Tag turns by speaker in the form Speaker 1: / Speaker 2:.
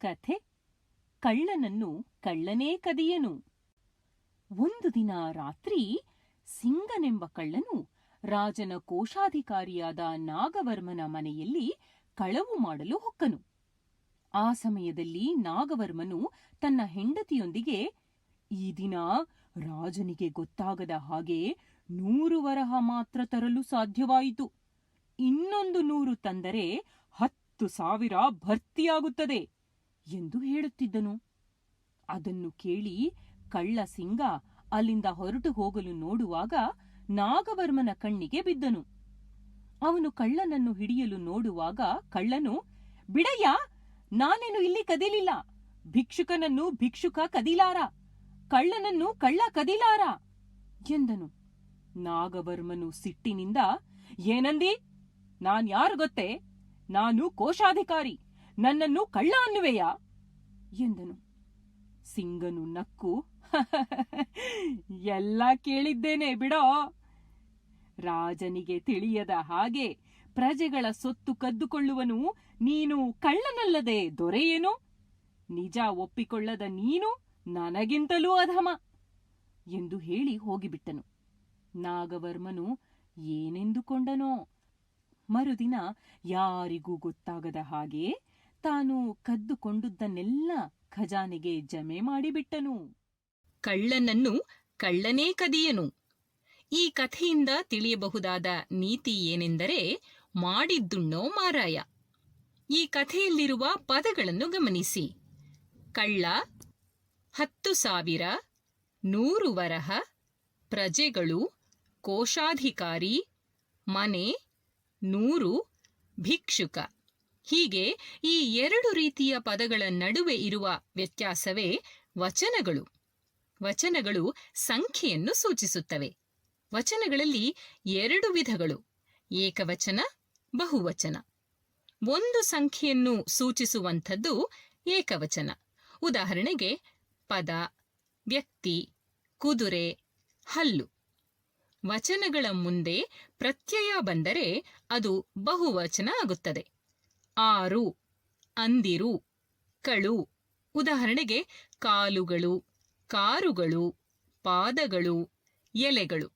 Speaker 1: ಕಥೆ? ಕಳ್ಳನನ್ನು ಕಳ್ಳನೇ ಕದಿಯನು. ಒಂದು ದಿನ ರಾತ್ರಿ ಸಿಂಗನೆಂಬ ಕಳ್ಳನು ರಾಜನ ಕೋಶಾಧಿಕಾರಿಯಾದ ನಾಗವರ್ಮನ ಮನೆಯಲ್ಲಿ ಕಳವು ಮಾಡಲು ಹೊಕ್ಕನು. ಆ ಸಮಯದಲ್ಲಿ ನಾಗವರ್ಮನು ತನ್ನ ಹೆಂಡತಿಯೊಂದಿಗೆ, ಈ ದಿನ ರಾಜನಿಗೆ ಗೊತ್ತಾಗದ ಹಾಗೆ ನೂರು ವರಹ ಮಾತ್ರ ತರಲು ಸಾಧ್ಯವಾಯಿತು. ಇನ್ನೊಂದು ನೂರು ತಂದರೆ ಹತ್ತು ಸಾವಿರ ಭರ್ತಿಯಾಗುತ್ತದೆ. ಎಂದು ಹೇಳುತ್ತಿದ್ದನು. ಅದನ್ನು ಕೇಳಿ ಕಳ್ಳ ಸಿಂಗ ಅಲ್ಲಿಂದ ಹೊರಟು ಹೋಗಲು ನೋಡುವಾಗ ನಾಗವರ್ಮನ ಕಣ್ಣಿಗೆ ಬಿದ್ದನು. ಅವನು ಕಳ್ಳನನ್ನು ಹಿಡಿಯಲು ನೋಡುವಾಗ ಕಳ್ಳನು, ಬಿಡಯ್ಯ, ನಾನೇನು ಇಲ್ಲಿ ಕದೀಲಿಲ್ಲ? ಭಿಕ್ಷುಕನನ್ನು ಭಿಕ್ಷುಕ ಕದೀಲಾರ, ಕಳ್ಳನನ್ನು ಕಳ್ಳ ಕದೀಲಾರ ಎಂದನು. ನಾಗವರ್ಮನು ಸಿಟ್ಟಿನಿಂದ, ಏನಂದಿ? ನಾನ್ ಯಾರು ಗೊತ್ತೇ? ನಾನು ಕೋಶಾಧಿಕಾರಿ. ನನ್ನನ್ನು ಕಳ್ಳ ಅನ್ನುವೆಯಾ? ಎಂದನು. ಸಿಂಗನು ನಕ್ಕು, ಎಲ್ಲ ಕೇಳಿದ್ದೇನೆ ಬಿಡೋ. ರಾಜನಿಗೆ ತಿಳಿಯದ ಹಾಗೆ ಪ್ರಜೆಗಳ ಸೊತ್ತು ಕದ್ದುಕೊಳ್ಳುವನು ನೀನು ಕಳ್ಳನಲ್ಲದೆ ದೊರೆಯೇನು? ನಿಜ ಒಪ್ಪಿಕೊಳ್ಳದ ನೀನು ನನಗಿಂತಲೂ ಅಧಮ ಎಂದು ಹೇಳಿ ಹೋಗಿಬಿಟ್ಟನು. ನಾಗವರ್ಮನು ಏನೆಂದುಕೊಂಡನೋ ಮರುದಿನ ಯಾರಿಗೂ ಗೊತ್ತಾಗದ ಹಾಗೆ ತಾನು ಕದ್ದುಕೊಂಡುದನ್ನೆಲ್ಲ ಖಜಾನೆಗೆ ಜಮೆ ಮಾಡಿಬಿಟ್ಟನು. ಕಳ್ಳನನ್ನು ಕಳ್ಳನೇ ಕದಿಯನು. ಈ ಕಥೆಯಿಂದ ತಿಳಿಯಬಹುದಾದ ನೀತಿ ಏನೆಂದರೆ ಮಾಡಿದ್ದುಣ್ಣೋ ಮಾರಾಯ. ಈ ಕಥೆಯಲ್ಲಿರುವ ಪದಗಳನ್ನು ಗಮನಿಸಿ. ಕಳ್ಳ, ಹತ್ತು ಸಾವಿರ, ನೂರು ವರಹ, ಪ್ರಜೆಗಳು, ಕೋಶಾಧಿಕಾರಿ, ಮನೆ, ನೂರು, ಭಿಕ್ಷುಕ. ಹೀಗೆ ಈ ಎರಡು ರೀತಿಯ ಪದಗಳ ನಡುವೆ ಇರುವ ವ್ಯತ್ಯಾಸವೇ ವಚನಗಳು. ವಚನಗಳು ಸಂಖ್ಯೆಯನ್ನು ಸೂಚಿಸುತ್ತವೆ. ವಚನಗಳಲ್ಲಿ ಎರಡು ವಿಧಗಳು. ಏಕವಚನ, ಬಹುವಚನ. ಒಂದು ಸಂಖ್ಯೆಯನ್ನು ಸೂಚಿಸುವಂಥದ್ದು ಏಕವಚನ. ಉದಾಹರಣೆಗೆ ಪದ, ವ್ಯಕ್ತಿ, ಕುದುರೆ, ಹಲ್ಲು. ವಚನಗಳ ಮುಂದೆ ಪ್ರತ್ಯಯ ಬಂದರೆ ಅದು ಬಹುವಚನ ಆಗುತ್ತದೆ. ಆರು ಅಂದಿರು ಕಳು. ಉದಾಹರಣೆಗೆ ಕಾಲುಗಳು ಕಾರುಗಳು ಪಾದಗಳು ಎಲೆಗಳು.